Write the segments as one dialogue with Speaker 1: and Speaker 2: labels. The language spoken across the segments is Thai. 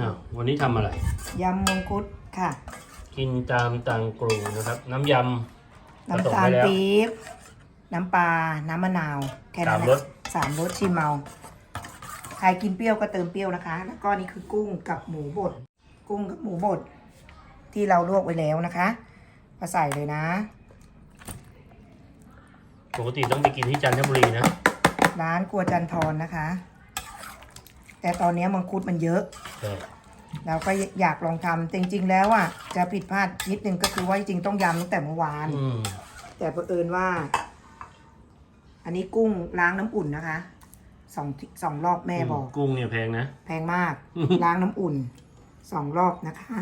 Speaker 1: อ้าววันนี้ทำอะไร
Speaker 2: ยำมังคุดค่ะ
Speaker 1: กินตามตังกรูนะครับ น้ำยำผสม
Speaker 2: น้ำตา
Speaker 1: ไป
Speaker 2: ล
Speaker 1: แล้ว
Speaker 2: ปี๊บน้ำปลา น้ำมะนาว แค่นั้น
Speaker 1: สาม
Speaker 2: แห
Speaker 1: ร
Speaker 2: ละ
Speaker 1: ส
Speaker 2: สามรสชิมเมา ใครกินเปรี้ยวก็เติมเปรี้ยวนะคะ แล้วก็นี่คือกุ้งกับหมูบด กุ้งกับหมูบด ที่เราลวกไว้แล้วนะคะ มาใส่เลยนะ
Speaker 1: ปกติต้องไปกินที่จันทบุรีนะ
Speaker 2: ร้านครัวจันทรนะคะ แต่ตอนนี้มังคุดมันเยอะ
Speaker 1: ใช่
Speaker 2: เราก็อยากลองทำแต่จริงๆแล้วอะจะผิดพลาดนิดนึงก็คือว่าจริงๆต้องยำตั้งแต่เมื่อวาน
Speaker 1: อืม
Speaker 2: แต่เผอิญว่า อันนี้กุ้งล้างน้ำอุ่นนะคะสองสองรอบแม่บอก
Speaker 1: กุ้งเนี่ยแพงนะ
Speaker 2: แพงมาก ล้างน้ำอุ่นสองรอบนะคะ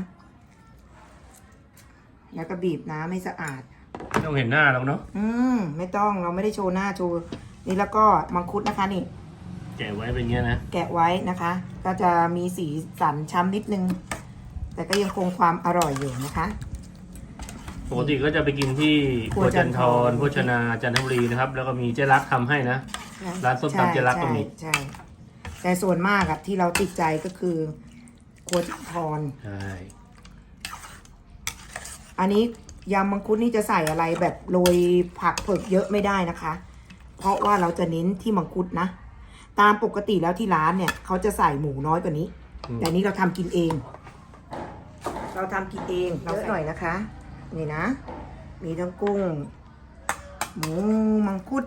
Speaker 2: แล้วก็บีบน้ำให้สะอาด
Speaker 1: ไม่ต้องเห็นหน้าเราเนาะ
Speaker 2: อืม ไม่ต้องเราไม่ได้โชว์หน้าโชว์นี่แล้วก็มังคุดนะคะนี่
Speaker 1: แกะไว้เป็นเงี้ยนะ
Speaker 2: แกะไว้นะคะ ก็จะมีสีสันช้ำนิดนึง แต่ก็ยังคงความอร่อยอยู่นะคะ
Speaker 1: ปกติก็จะไปกินที่
Speaker 2: ค
Speaker 1: ค
Speaker 2: รั
Speaker 1: รั
Speaker 2: ว
Speaker 1: ว
Speaker 2: จั
Speaker 1: จั
Speaker 2: น
Speaker 1: น
Speaker 2: ท
Speaker 1: ท
Speaker 2: ร
Speaker 1: รโภชนาจันทบุรีนะครับ แล้วก็มีเจ๊รักทำให้นะ ร้านส้มตำเจ๊รักก็มี
Speaker 2: ใช่ใช่แต่ส่วนมากอะที่เราติดใจก็คือครัวจันทร
Speaker 1: ใช่
Speaker 2: อันนี้ยำมังคุดนี่จะใส่อะไรแบบโรยผักเผือกเยอะไม่ได้นะคะ เพราะว่าเราจะเน้นที่มังคุดนะ ตามปกติแล้วที่ร้านเนี่ยเขาจะใส่หมูน้อยกว่านี้
Speaker 1: อืม
Speaker 2: แต่นี้เราทำกินเอง เราทำกินเองเราหน่อยนะคะ นี่นะ มีทั้งกุ้ง หมูมังคุด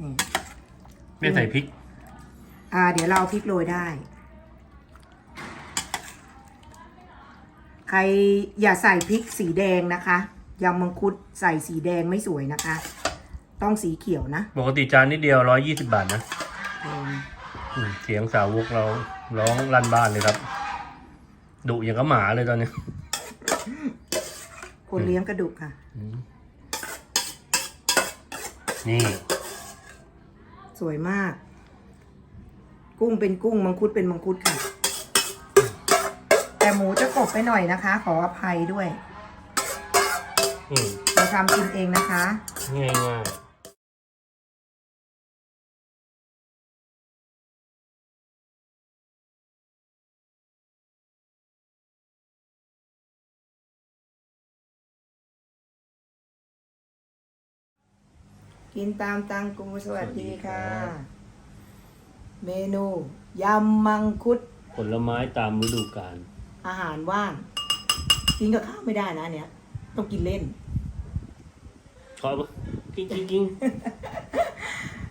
Speaker 2: นี่
Speaker 1: ไม่ใส่พริก
Speaker 2: อ่า เดี๋ยวเราเอาพริกโรยได้ ใครอย่าใส่พริกสีแดงนะคะยำมังคุดใส่สีแดงไม่สวยนะคะ ต้องสีเขียวนะ
Speaker 1: ปกติจานนิดเดียวร้อยยี่สิบาทนะ
Speaker 2: แพง
Speaker 1: อืมเสียงสาวกเราร้องลั่นบ้านเลยครับดุอย่างกับหมาเลยตอนนี้
Speaker 2: คนเลี้ยงกระดูกค่ะ
Speaker 1: อืมนี่
Speaker 2: สวยมาก กุ้งเป็นกุ้งมังคุดเป็นมังคุดค่ะ แต่หมูจะกรบไปหน่อยนะคะ ขออภัยด้วย
Speaker 1: อืม
Speaker 2: เราทำกินเองนะคะ
Speaker 1: ง่ายง่
Speaker 2: กินตามตังกูสวัสดีค่ะ เมนูยำมังคุด
Speaker 1: ผลไม้ตามฤดูกาล
Speaker 2: อาหารว่าง กินกับข้าวไม่ได้นะอันเนี้ย ต้องกินเล่น
Speaker 1: ขอกิ้งกิ้งกิ้ง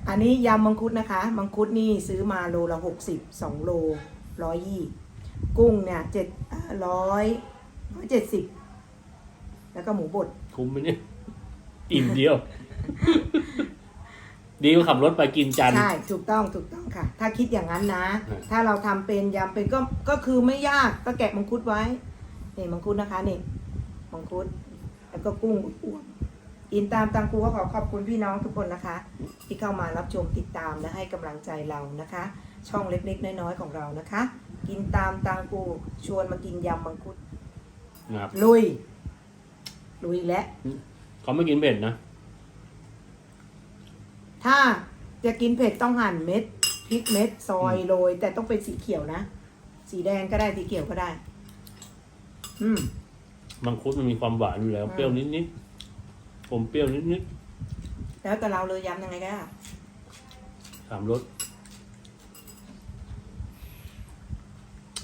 Speaker 2: อันนี้ยำมังคุดนะคะ มังคุดนี่ซื้อมาโลละหกสิบสองโลร้อยยี่กุ้งเนี่ยเจ็ดร้อยร้อยเจ็ดสิบแล้วก็หมูบด
Speaker 1: คุ้มไหมเนี่ยอิ่มเดียว ดีกว่าขับรถไปกินจันทร์
Speaker 2: ใช่ถูกต้องถูกต้องค่ะ ถ้าคิดอย่างนั้นนะ
Speaker 1: อืม
Speaker 2: ถ้าเราทำเป็นยำเป็นก็ก็คือไม่ยากก็แกะมังคุดไว้นี่มังคุดนะคะนี่มังคุดแล้วก็กุ้งอ้วนๆอินตามตังกูก็ขอขอบคุณพี่น้องทุกคนนะคะ ที่เข้ามารับชมติดตามและให้กำลังใจเรานะคะ ช่องเล็กๆ น้อยๆของเรานะคะ กินตามตังกูชวนมากินยำมังคุด
Speaker 1: นะครับ
Speaker 2: ลุย ลุยและ
Speaker 1: เขาไม่กินเผ็ดนะ
Speaker 2: ถ้าจะกินเผ็ดต้องหั่นเม็ดพริกเม็ดซอยโรย แต่ต้องเป็นสีเขียวนะ สีแดงก็ได้สีเขียวก็ได้ อืม
Speaker 1: มังคุดมันมีความหวานอยู่แล้ว
Speaker 2: อืม
Speaker 1: เปรี้ยวนิดนิดๆผมเปรี้ยวนิดนิด
Speaker 2: แล้วแต่เราเลยยำยังไงก็ได้
Speaker 1: ๆสามรส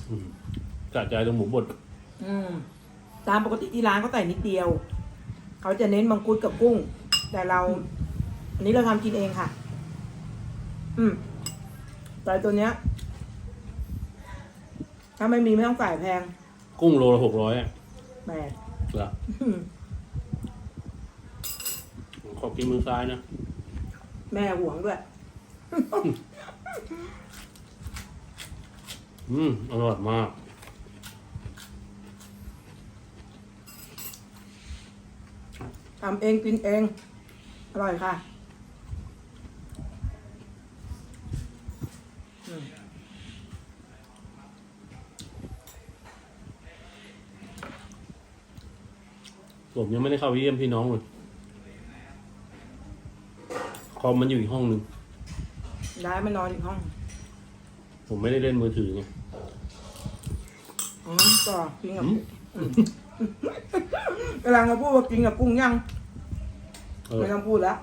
Speaker 1: อืมกระจายตรงหมูบด
Speaker 2: อืม ตามปกติที่ร้านเขาใส่นิดเดียว เขาจะเน้นมังคุดกับกุ้ง แต่เรา อันนี้เราทำกินเองค่ะ อืมแต่ตัวเนี้ย ถ้าไม่มีไม่ต้องจ่ายแพง
Speaker 1: กุ้งโลละหกร้อยอะ
Speaker 2: แปด
Speaker 1: เหรอ
Speaker 2: อืม
Speaker 1: ผมขอกินมือซ้ายนะ
Speaker 2: แม่หวงด้วย
Speaker 1: อืม อร่อยมาก
Speaker 2: ทำเองกินเอง อร่อยค่ะ
Speaker 1: ผมยังไม่ได้เข้าไปเยี่ยมพี่น้องเลยคอมมันอยู่อีกห้องหนึ่ง
Speaker 2: ย้ายมานอนอีกห้อง
Speaker 1: ผมไม่ได้เล่นมือถือไง
Speaker 2: อืมต่อกินกับ
Speaker 1: อืม
Speaker 2: อืมกำลังมาพูดว่ากินกับกุ้งย่าง
Speaker 1: เออ
Speaker 2: ไม่ต้องพูดแล้ว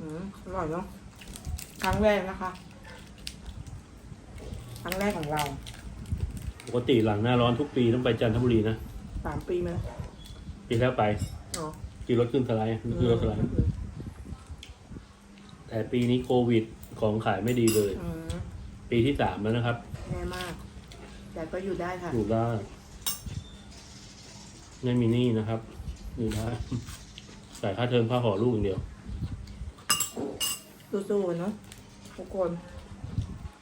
Speaker 2: อืมอร่อยเนาะครั้งแรกนะคะ ครั้งแรกของเรา
Speaker 1: ปกติหลังหน้าร้อนทุกปีต้องไปจันทบุรีนะ
Speaker 2: สามปีมาแล้ว
Speaker 1: ปีแล้วไป
Speaker 2: อ๋อ
Speaker 1: ขี่รถขึ้นสไลด์ขี่รถสไลด์
Speaker 2: อืม
Speaker 1: แต่ปีนี้โควิดของขายไม่ดีเลย
Speaker 2: อืม
Speaker 1: ปีที่สามแล้วนะครับ
Speaker 2: แย่มาก แต่ก็อยู่ได้ค่ะ
Speaker 1: อยู่ได้ไม่มีหนี้นะครับอยู่ได้จ่ายค่าเทอมค่าหอลูกอย่างเดียว
Speaker 2: สู้ๆเนาะทุกคน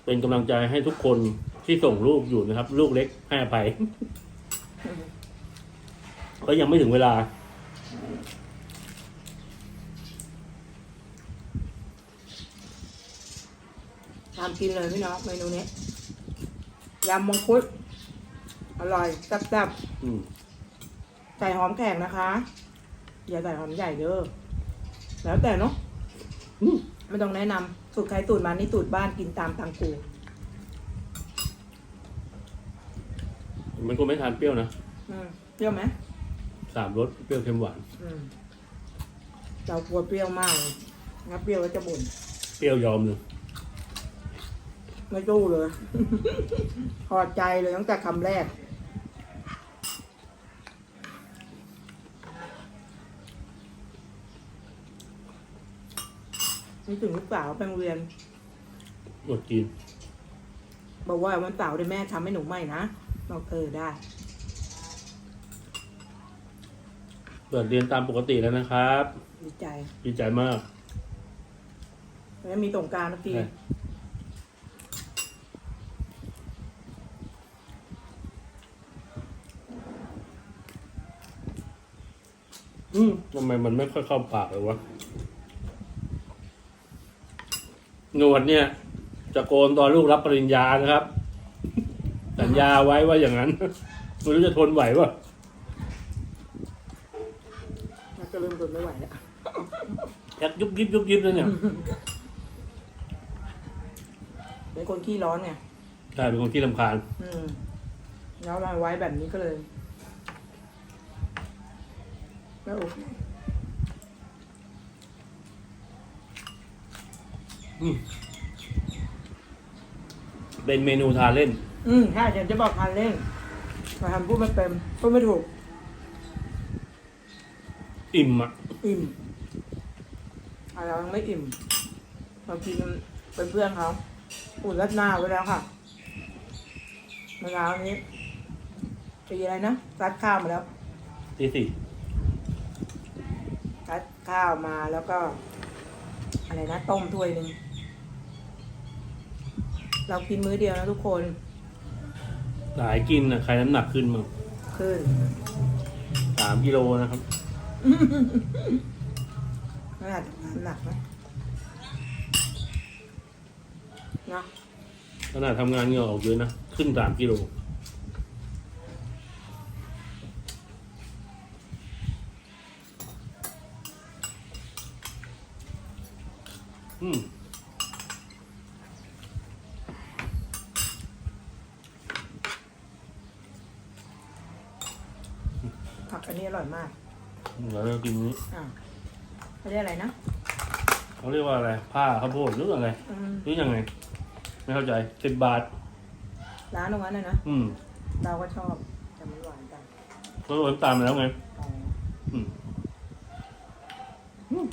Speaker 1: เป็นกำลังใจให้ทุกคนที่ส่งลูกอยู่นะครับ ลูกเล็กให้อภัย ก็ยังไม่ถึงเวลา
Speaker 2: ทำกินเลยพี่น้องเมนูนี้ยำมังคุด อร่อยแซ่บ
Speaker 1: อืม
Speaker 2: ๆใส่หอมแขกนะคะ อย่าใส่หอมใหญ่เด้อแล้วแต่เนาะ
Speaker 1: อืม
Speaker 2: ไม่ต้องแนะนำสูตรใครตูดมันนี่ตูดบ้านกินตามตังกู
Speaker 1: มันก็ไม่ทานเปรี้ยวนะ
Speaker 2: อืมเปรี้ยวไหม
Speaker 1: สามรสเปรี้ยวเค็มหวาน
Speaker 2: อืมเรากลัวเปรี้ยวมากเลยงับเปรี้ยวแล้วจะบ่น
Speaker 1: เปรี้ยวยอมเลย
Speaker 2: ไม่สู้เลย พอใจเลยตั้งแต่คำแรก นี่ถึงลูกสาวไปโรงเรียน
Speaker 1: อดกิน
Speaker 2: บอกว่าวันเสาร์เดี๋ยวแม่ทำให้หนูใหม่นะบอกเออได้
Speaker 1: เปิดเรียนตามปกติแล้วนะครับ
Speaker 2: ดีใจ
Speaker 1: ดีใจมาก
Speaker 2: แล้วมีสงกรารทุกที
Speaker 1: ใช่ อืมทำไมมันไม่ค่อยเข้าปากเลยวะหนวดเนี่ย จะโกนตอนลูกรับปริญญานะครับ สัญญาไว้ว่าอย่างนั้นไม่รู้จะทนไหววะ
Speaker 2: น่า จะเริ่มทนไม่ไหวแล้ว
Speaker 1: อยากยุบยิบยุบยิบเลยเนี่ย
Speaker 2: เป็นคนขี้ร้อนไง
Speaker 1: ใช่เป็นคนที่ลำคาญ
Speaker 2: อืม แล้วมาไว้แบบนี้ก็เลยก็โอเค
Speaker 1: เป็นเมนูทานเล่น
Speaker 2: อืมใช่เดี๋ยวจะบอกทานเล่นมาทำพูดไม่เป็นพูดไม่ถูก
Speaker 1: อิ่มอะ
Speaker 2: อิ่มอะไรเรายังไม่อิ่มเรากินเป็นเพื่อนเขาอุ่นรัดหน้าไว้แล้วค่ะเมื่อเช้านี้ปีอะไรนะรัดข้าวมาแล้ว
Speaker 1: ที่สี่
Speaker 2: รัดข้าวมาแล้วก็ อะไรนะต้มถ้วยหนึ่งเรากินมื้อเดียวนะทุกคน
Speaker 1: หลายกินอะ ใครน้ำหนักขึ้นมา
Speaker 2: ขึ้น
Speaker 1: สามกิโลนะครับ
Speaker 2: น่าจะน้ำหนักไหมเนาะ
Speaker 1: ขนาดทำงานเหงื่อออกเยอะนะ ขึ้นสามกิโลอืม
Speaker 2: ผักอันนี้อร่อยมาก
Speaker 1: แล้วเรากินนี้
Speaker 2: อ่าเขาเรียกอะไรนะ
Speaker 1: เขาเรียกว่าอะไร ผ้าข้าวโพดหรืออะไร
Speaker 2: อืม
Speaker 1: หรือยังไง ไม่เข้าใจสิบบาท
Speaker 2: ร้านตรงนั้นนะนะ
Speaker 1: อืม
Speaker 2: เราก็ชอบแต่มันหวานจัง
Speaker 1: เขาโดนตามมาแล้วไง
Speaker 2: อ๋อ
Speaker 1: อืม
Speaker 2: อืม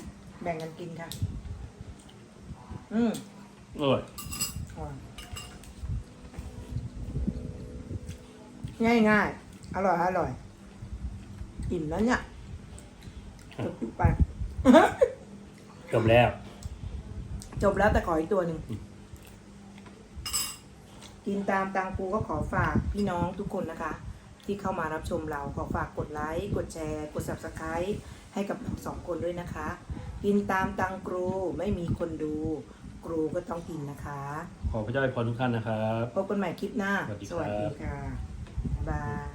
Speaker 2: แบ่งกันกินค่ะ อืม
Speaker 1: อร่อย
Speaker 2: อร่อยง่ายง่ายๆอร่อยอร่อยอิ่มแล้วเนี่ย จบไป
Speaker 1: จบแล้ว
Speaker 2: จบแล้วแต่ขออีกตัวหนึ่ง
Speaker 1: อืม
Speaker 2: กินตามตังกูก็ขอฝากพี่น้องทุกคนนะคะ ที่เข้ามารับชมเราขอฝากกดไลค์กดแชร์ กด subscribe ให้กับเราสองคนด้วยนะคะ กินตามตังครูไม่มีคนดู ครูก็ต้องกินนะคะ
Speaker 1: ขอพระเจ้าอวยพรทุกท่านนะครับ
Speaker 2: พบกันใหม่คลิปหน้า
Speaker 1: สวัสดีครับ
Speaker 2: ค่ะบ๊ายบาย